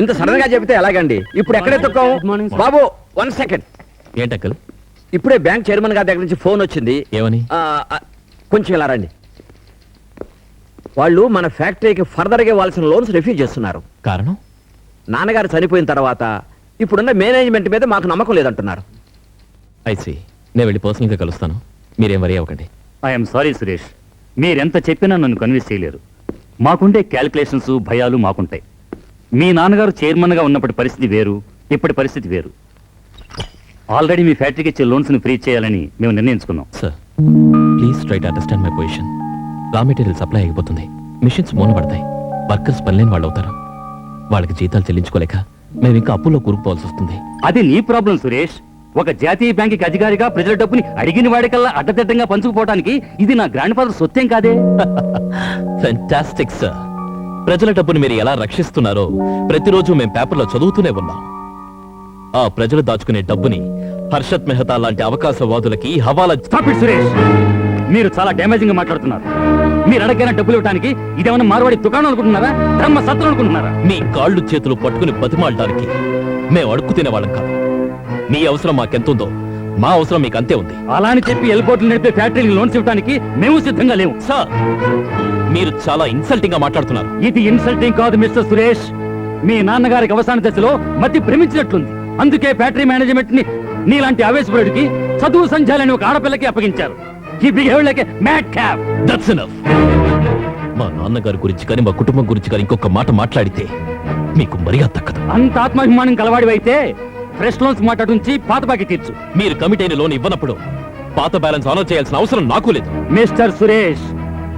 ఇంత సడన్గా చెబితే ఎలాగండి? ఇప్పుడు ఎక్కడే sir. బాబు వన్ సెకండ్ ఏంటక్కల్ ఇప్పుడే బ్యాంక్ చైర్మన్ గారి దగ్గర నుంచి ఫోన్ వచ్చింది. ఏమని? కొంచెం ఇలా రండి. వాళ్ళు మన ఫ్యాక్టరీకి ఫర్దర్గా ఇవ్వాల్సిన లోన్స్ రిఫ్యూజ్ చేస్తున్నారు. కారణం? నాన్నగారు చనిపోయిన తర్వాత ఇప్పుడున్న మేనేజ్మెంట్ మీద మాకు నమ్మకం లేదంటున్నారు. ఐసి నేను వెళ్ళి పర్సనల్గా కలుస్తాను. మీరేం వరి అవ్వకండి. I'm sorry Suresh. మీరెంత చెప్పినా నన్ను కన్విన్స్ చేయలేరు. మాకుండే క్యాల్కులేషన్స్ భయాలు మాకుంటాయి. మీ నాన్నగారు చైర్మన్గా ఉన్నప్పటి పరిస్థితి వేరు ఇప్పటి పరిస్థితి వేరు. ఆల్రెడీ మీ ఫ్యాక్టరీకి ఇచ్చే లోన్స్ని ఫ్రీ చేయాలని మేము నిర్ణయించుకున్నాం. Sir please try to understand my position. Raw material supply అయిపోతుంది. మిషన్స్ మూలపడతాయి వర్కర్స్ పనిలేని వాళ్ళు అవుతారు వాళ్ళకి జీతాలు చెల్లించుకోలేక మేము ఇంకా అప్పుల్లో కూరుకుపోవాల్సి వస్తుంది. అది నీ ప్రాబ్లం సురేష్. ఒక జాతీయ బ్యాంకుకి అధికారిగా ప్రజల డబ్బుని అడిగిన వాడికల్లా అడ్డదిడ్డంగా పంచుకుపోవడానికి ఇది నా గ్రాండ్ ఫాదర్ సొత్తేం కాదే? ఫెంటాస్టిక్ సార్ ప్రజల డబ్బును మీరు ఎలా రక్షిస్తున్నారో ప్రతిరోజు మేము పేపర్లో చదువుతూనే ఉన్నాం. ఆ ప్రజలు దాచుకునే డబ్బుని హర్షత్ మెహతా లాంటి అవకాశవాదులకి హవాలా సురేష్ మీరు చాలా డ్యామేజింగ్గా మాట్లాడుతున్నారు. మీరు అడగైన డబ్బులు ఇవ్వడానికి ఇదేమన్నా మార్వాడి దుకాణం అనుకుంటున్నారా? ధర్మ సత్రం అనుకుంటున్నారా? మీ కాళ్ళు చేతులు పట్టుకుని బతిమాలడానికి మేము అడుక్కు తినేవాళ్ళం కాదు. మీ అవసరం మాకెంతుందో మా అవసరం మీకు అంతే ఉంది. అలా అని చెప్పి ఎల్పోర్ట్లు నడిపే ఫ్యాక్టరీకి లోన్స్ ఇవ్వడానికి మేము సిద్ధంగా లేవు సార్ మీరు చాలా ఇన్సల్టింగ్గా మాట్లాడుతున్నారు. ఇది ఇన్సల్టింగ్ కాదు మిస్టర్ సురేష్. మీ నాన్నగారికి అవసాన దశలో మతి భ్రమించినట్లుంది. అందుకే ఫ్యాక్టరీ మేనేజ్మెంట్ని నీలాంటి ఆవేశపరుడికి చదువు సంధ్యాలని ఒక ఆడపిల్లకి అప్పగించారు. ఈ behave like mad cap that's enough మా నాన్నగారి గురించి కానీ మా కుటుంబం గురించి కానీ ఇంకొక మాట మాట్లాడితే మీకు మర్యాద తక్కదు అంత ఆత్మాభిమానం కలవాడివైతే ఫ్రెష్ లోన్స్ మాట్లాడుంచి పాత బాకి తీర్చు. మీరు కమిట్ అయిన లోన్ ఇవ్వనప్పుడు పాత బ్యాలెన్స్ ఆనర్ చేయాల్సిన అవసరం నాకు లేదు. మిస్టర్ సురేష్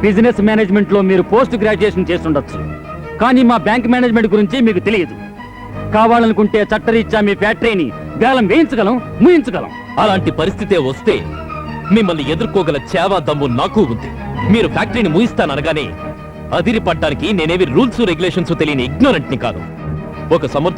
బిజినెస్ మేనేజ్మెంట్లో మీరు పోస్ట్ గ్రాడ్యుయేషన్ చేస్తుండొచ్చు. కానీ మా బ్యాంక్ మేనేజ్మెంట్ గురించి మీకు తెలియదు. కావాలనుకుంటే చట్టరీత్యా మీ ఫ్యాక్టరీని వేలం వేయించగలం ముయించగలం. అలాంటి పరిస్థితే వస్తే మిమ్మల్ని ఎదుర్కోగల చేవా దమ్ము నాకు ఉంది. మీరు ఫ్యాక్టరీని ముయిస్తాననగానే అదిరి పడ్డానికి నేనేవి రూల్స్ రెగ్యులేషన్స్ తెలియని ఇగ్నోరెంట్ని కాదు. ఒక సమర్థ